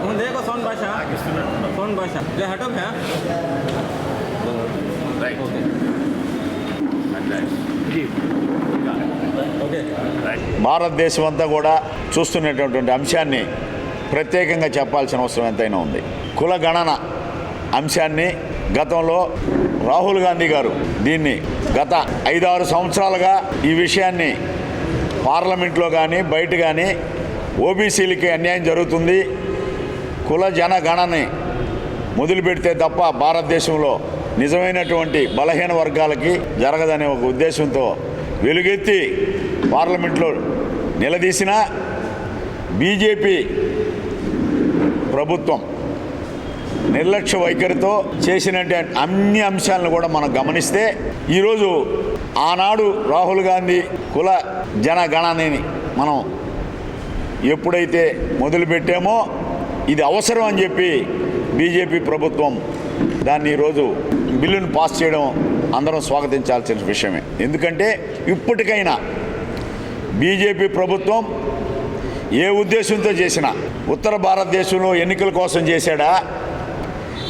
हूँ देखो सोन भाषा सोन भाषा ले हटो भैया రైట్ ओके ओके రైట్ భారతదేశం అంతా కూడా చూస్తున్నటువంటి అంశాన్ని ప్రత్యేకంగా చెప్పాల్సిన అవసరం ఎంతైనా ఉంది కుల గణన అంశాన్ని గతంలో రాహుల్ గాంధీ గారు దీన్ని గత ఐదారు సంవత్సరాలుగా ఈ విషయాన్ని పార్లమెంట్లో కానీ బయట కానీ ఓబీసీలకి అన్యాయం జరుగుతుంది కుల జనగణని మొదలుపెడితే తప్ప భారతదేశంలో నిజమైనటువంటి బలహీన వర్గాలకి జరగదనే ఒక ఉద్దేశంతో వెలుగెత్తి పార్లమెంట్లో నిలదీసిన బీజేపీ ప్రభుత్వం నిర్లక్ష్య వైఖరితో చేసినటువంటి అన్ని అంశాలను కూడా మనం గమనిస్తే ఈరోజు ఆనాడు రాహుల్ గాంధీ కుల జనగణాన్ని మనం ఎప్పుడైతే మొదలుపెట్టామో ఇది అవసరం అని చెప్పి బీజేపీ ప్రభుత్వం దాన్ని ఈరోజు బిల్లును పాస్ చేయడం అందరం స్వాగతించాల్సిన విషయమే. ఎందుకంటే ఇప్పటికైనా బీజేపీ ప్రభుత్వం ఏ ఉద్దేశంతో చేసినా ఉత్తర భారతదేశంలో ఎన్నికల కోసం చేశాడా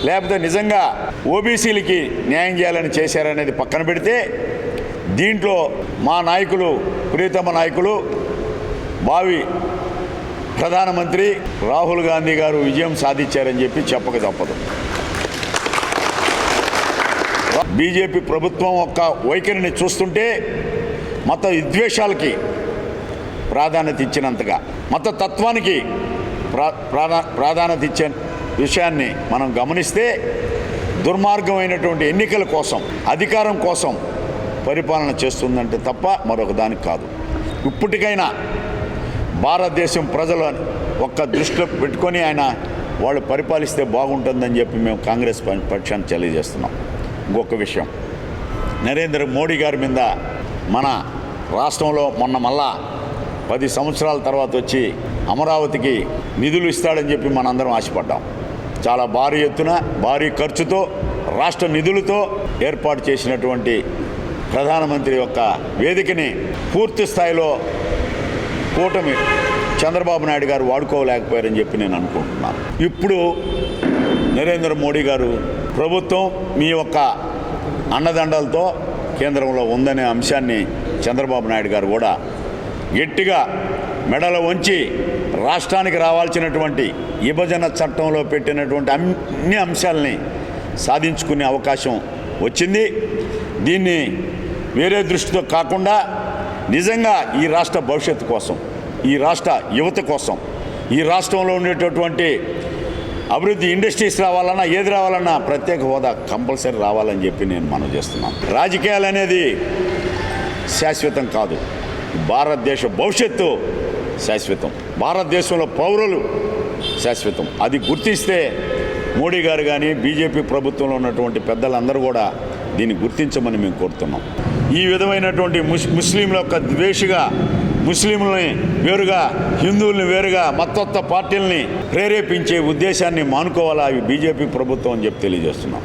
లేకపోతే నిజంగా ఓబీసీలకి న్యాయం చేయాలని చేశారనేది పక్కన పెడితే దీంట్లో మా నాయకులు ప్రియతమ నాయకులు బావి ప్రధానమంత్రి రాహుల్ గాంధీ గారు విజయం సాధించారని చెప్పి చెప్పక తప్పదు. బీజేపీ ప్రభుత్వం యొక్క వైఖరిని చూస్తుంటే మత విద్వేషాలకి ప్రాధాన్యత ఇచ్చినంతగా మత తత్వానికి ప్రా ప్రాధా ప్రాధాన్యత ఇచ్చే విషయాన్ని మనం గమనిస్తే దుర్మార్గమైనటువంటి ఎన్నికల కోసం అధికారం కోసం పరిపాలన చేస్తుందంటే తప్ప మరొక దానికి కాదు. ఇప్పటికైనా భారతదేశం ప్రజలు ఒక్క దృష్టిలో పెట్టుకొని ఆయన వాళ్ళు పరిపాలిస్తే బాగుంటుందని చెప్పి మేము కాంగ్రెస్ పక్షాన్ని తెలియజేస్తున్నాం. ఇంకొక విషయం. నరేంద్ర మోడీ గారి మీద మన రాష్ట్రంలో మొన్న మళ్ళా పది సంవత్సరాల తర్వాత వచ్చి అమరావతికి నిధులు ఇస్తాడని చెప్పి మనందరం ఆశపడ్డాం. చాలా భారీ ఎత్తున భారీ ఖర్చుతో రాష్ట్ర నిధులతో ఏర్పాటు చేసినటువంటి ప్రధానమంత్రి యొక్క వేదికని పూర్తి స్థాయిలో కూటమి చంద్రబాబు నాయుడు గారు వాడుకోలేకపోయారని చెప్పి నేను అనుకుంటున్నాను ఇప్పుడు నరేంద్ర మోడీ గారు ప్రభుత్వం మీ యొక్క అన్నదండలతో కేంద్రంలో ఉందనే అంశాన్ని చంద్రబాబు నాయుడు గారు కూడా గట్టిగా మెడలు వంచి రాష్ట్రానికి రావాల్సినటువంటి విభజన చట్టంలో పెట్టినటువంటి అన్ని అంశాలని సాధించుకునే అవకాశం వచ్చింది. దీన్ని వేరే దృష్టితో కాకుండా నిజంగా ఈ రాష్ట్ర భవిష్యత్తు కోసం ఈ రాష్ట్ర యువత కోసం ఈ రాష్ట్రంలో ఉండేటటువంటి అభివృద్ధి ఇండస్ట్రీస్ రావాలన్నా ఏది రావాలన్నా ప్రత్యేక హోదా కంపల్సరీ రావాలని చెప్పి నేను మనం చేస్తున్నాను. రాజకీయాలు అనేది శాశ్వతం కాదు. భారతదేశ భవిష్యత్తు శాశ్వతం. భారతదేశంలో పౌరులు శాశ్వతం. అది గుర్తిస్తే మోడీ గారు కానీ బీజేపీ ప్రభుత్వంలో ఉన్నటువంటి పెద్దలందరూ కూడా దీన్ని గుర్తించమని మేము కోరుతున్నాం. ఈ విధమైనటువంటి ముస్ ముస్లింల యొక్క ద్వేషిగా ముస్లింలని వేరుగా హిందువుల్ని వేరుగా మత్తత్వ పార్టీల్ని ప్రేరేపించే ఉద్దేశాన్ని మానుకోవాలా అవి బీజేపీ ప్రభుత్వం అని చెప్పి తెలియజేస్తున్నాం.